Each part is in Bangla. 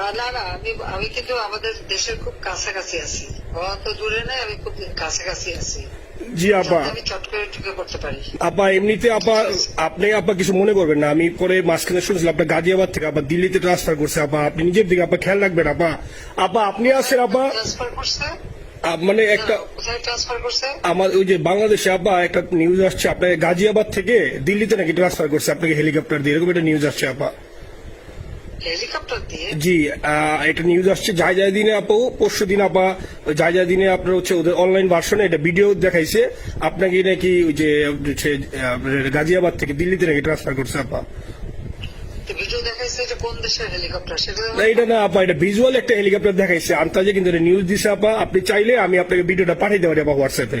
না না আমি আমি কিন্তু আমাদের দেশের খুব কাছাকাছি আছি। অত দূরে নাই আমি খুব কাছাকাছি আছি। জি আপা। আমি চট করে ঢুকে পড়তে পারি। আপা এমনিতে আপা আপনি আপা কিছু মনে করবেন না আমি পরে মাঝখানে শুনছিলাম আপনার গাজিয়াবাদ থেকে আপা দিল্লিতে ট্রান্সফার করছে আপা আপনি নিজের দিকে আপা খেয়াল রাখবেন আপা। আপা আপনি আছেন আপা? ট্রান্সফার করছে? মানে একটা আমার ওই যে বাংলাদেশে আপা একটা নিউজ আসছে আপনার গাজিয়াবাদ থেকে দিল্লিতে নাকি ট্রান্সফার করছে আপনাকে হেলিকপ্টার দিয়ে এরকম একটা নিউজ আসছে আপা। হেলিকপ্টার দিয়ে জি একটা নিউজ আসছে যাই যায় দিনে আপু পরশু দিন আপা যাই যায় দিনে আপনার হচ্ছে ওদের অনলাইন ভার্সনে এটা ভিডিও দেখাইছে। আপনাকে নাকি ওই যে গাজিয়াবাদ থেকে দিল্লিতে নাকি ট্রান্সফার করছে আপা? ভিডিও দেখাইছে এটা কোন দেশের হেলিকপ্টার সেটা না এটা না আপা এটা ভিজুয়াল একটা হেলিকপ্টার দেখাইছে। আন্তাজে কিন্তু নিউজ দিছে আপা। আপনি চাইলে আমি আপনাকে ভিডিওটা পাঠিয়ে দেবো আপা হোয়াটসঅ্যাপে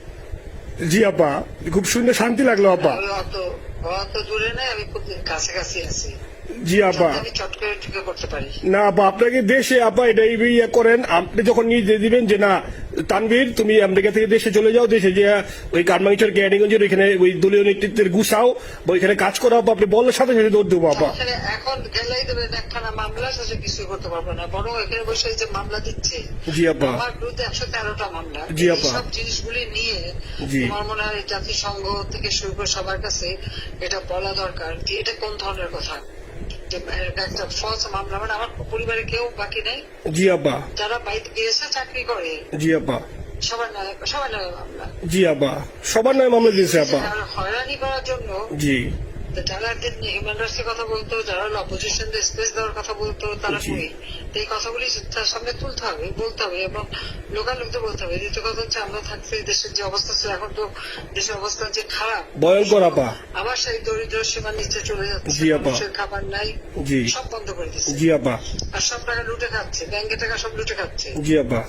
জি আপা। খুব সুন্দর শান্তি লাগল আপা। অত দূরে নাই আমি খুব কাছাকাছি আছি। জি আপা পারি। না আপা আপনাকে দেশে আপা এটা ইয়ে করেন আপনি যখন নিজে দিবেন যে না তানভীর তুমি আমেরিকা থেকে দেশে চলে যাও দেশে যে ওই কারমাংচের ক্যাডিগঞ্জের ওইখানে ওই দলীয় নেতৃত্বের গুছাও বা ওইখানে কাজ করো আপা আপনি বললে সাথে সাথে দৌড় দেবো আপা এখন গেলেই একখানা মামলা কিছুই করতে পারব না। বরং এখানে বসে যে মামলা দিচ্ছে জি আপা আমার বিরুদ্ধে একশো তেরোটা মামলা। জি আপা। সব জিনিসগুলি নিয়ে জি। তোমার মনে হয় জাতিসংঘ থেকে শুরু করে সবার কাছে এটা বলা দরকার যে এটা কোন ধরনের কথা? একটা ফলস মামলা মানে আমার পরিবারে কেউ বাকি নেই জি আপা যারা বাইরে গিয়েছে চাকরি করে জি আপা সবার নামে সবার নামে মামলা জি দিয়েছে আর হয়রানি করার জন্য জি। যারা একদিন হিউম্যান রাইটসের কথা বলতো যারা অপোজিশন স্পেস দেওয়ার কথা বলতো তারা জি। কই এই কথাগুলি তার সামনে তুলতে হবে বলতে হবে এবং লোকাল লোকদের বলতে হবে দ্বিতীয় কথা হচ্ছে আমরা থাকতে দেশের যে অবস্থা ছিল এখন তো দেশের অবস্থা যে খারাপ ভয়ঙ্কর আপা আবার দরিদ্র সীমার নিচে চলে যাচ্ছে। মানুষের খাবার নাই সব বন্ধ করে দিচ্ছে। জি আপা। আর সব টাকা লুটে খাচ্ছে ব্যাংকে টাকা সব লুটে খাচ্ছে। জি আপা।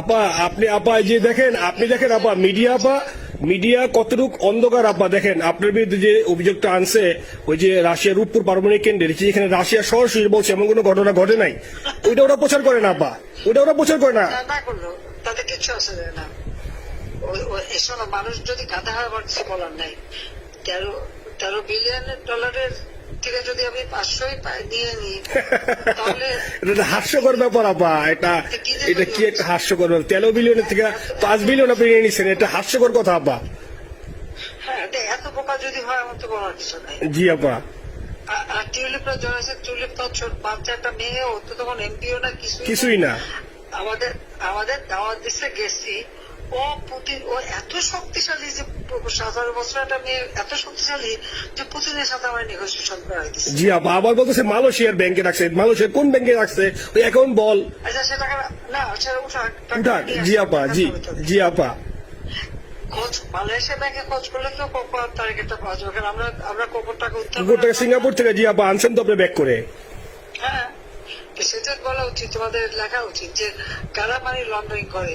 আপা আপনি আপা যে দেখেন আপনি দেখেন আপা মিডিয়া আপা মিডিয়া কতটুক অন্ধকার আপা দেখেন আপনার বিরুদ্ধে যে অভিযোগটা আনছে ওই যে রাশিয়ার রূপপুর পারমাণবিক কেন্দ্রে যেখানে রাশিয়া সরাসরি বলছে এমন কোনো ঘটনা ঘটে নাই ওইটা ওরা প্রচার করে না আপা ওইটা ওরা প্রচার করে না। তা না করল তাতে কিচ্ছু আসে না। শোনো মানুষ যদি গাধা হয় কিছু বলার নাই তেরো তেরো বিলিয়ন ডলারের থেকে যদি আমি পাঁচশোই নিয়ে নিই তাহলে এটা হাস্যকর ব্যাপার আপা। এটা এটা কি একটা হাস্যকর ব্যাপার? তেরো বিলিয়নের থেকে পাঁচ বিলিয়ন আপনি নিয়ে নিচ্ছেন এটা হাস্যকর কথা আপা। হ্যাঁ এত বোকা যদি হয় আমার তো বলার কিছু নাই। জি আপা। আর- টিউলিপরা জড়াইছে টিউলিপ তো ছোট বাচ্চা মেয়ে ও তো তখন এমপিও না। কিছুই না। আমাদের আমাদের দাওয়াত দিচ্ছে গেছি। ও পুতিন ও এত শক্তিশালী যে সতেরো বছর একটা মেয়ে এত শক্তিশালী যে পুতিনের সাথে আমার নেগোসিয়েশন করাই দিচ্ছে জি আপা আবার বলতেছে মালয়েশিয়ার ব্যাংকে রাখছে মালয়েশিয়ার কোন ব্যাংকে রাখছে? ওই অ্যাকাউন্ট বল। আচ্ছা সে টাকা না সেটা উঠাক উঠাক জি আপা জি জি আপা। খোঁজ মালয়েশিয়া ব্যাংকে খোঁজ করলে তো কত তারিখেটা পাওয়া যাবে? কারণ আমরা আমরা কখন টাকা উদ্ধার কুকুর থেকে সিঙ্গাপুর থেকে জি আপা আনছেন তো আপনি ব্যাক করে। হ্যাঁ সেটা বলা উচিত তোমাদের লেখা উচিত যে কারা মানি লন্ডারিং করে?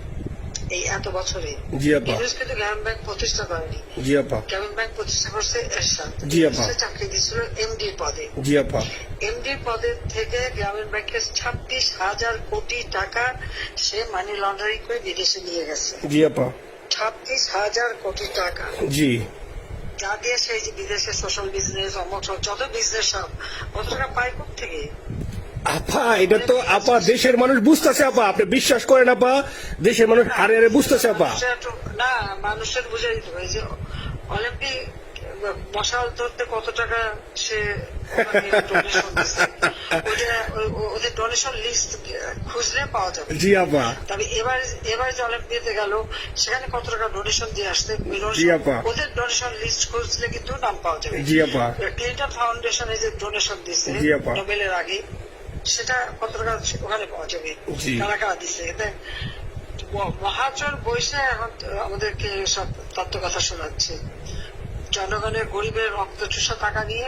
এই এত বছরে জি আপা। কিন্তু গ্রামীণ ব্যাংক প্রতিষ্ঠা করেনি। জি আপা। গ্রামীণ ব্যাংক প্রতিষ্ঠা করছে এরশাদ। জি, আপা। চাকরি দিয়েছিল এমডি পদে। জি আপা। এমডি পদের থেকে গ্রামীণ ব্যাংকের ছাব্বিশ হাজার কোটি টাকা সে মানি লন্ডারিং করে বিদেশে নিয়ে গেছে। জি আপা। ছাব্বিশ হাজার কোটি টাকা। জি। যা দিয়ে সেই যে বিদেশে সোশ্যাল বিজনেস সব যত বিজনেস সব কত টাকা পায় থেকে আপা এটা তো আপা দেশের মানুষ বুঝতেছে আপা আপনি বিশ্বাস করেন আপা দেশের মানুষ হারে হারে বুঝতেছে আপা। মানুষের একটু- না মানুষের বুঝে যে অলিম্পিক মশাল ধরতে কত টাকা সে ও- ওদের ডোনেশন লিস্ট খুঁজলে পাওয়া যাবে। জি আপা। তবে এবার এবার যে অলিম্পিয়াতে গেল সেখানে কত টাকা ডোনেশন দিয়ে আসতে জি আপা। ওদের ডোনেশন লিস্ট খুঁজলে কিন্তু নাম পাওয়া যাবে। জি আপা। ক্লিন্টন ফাউন্ডেশনে যে ডোনেশন আপা। নোবেলের আগে। সেটা কত ওখানে পাওয়া যাবে। কারা কারা দিচ্ছে মহাজন বসে এখন আমাদেরকে সব তত্ত্ব কথা শোনাচ্ছে জনগণের গরিবের রক্ত চুষা টাকা নিয়ে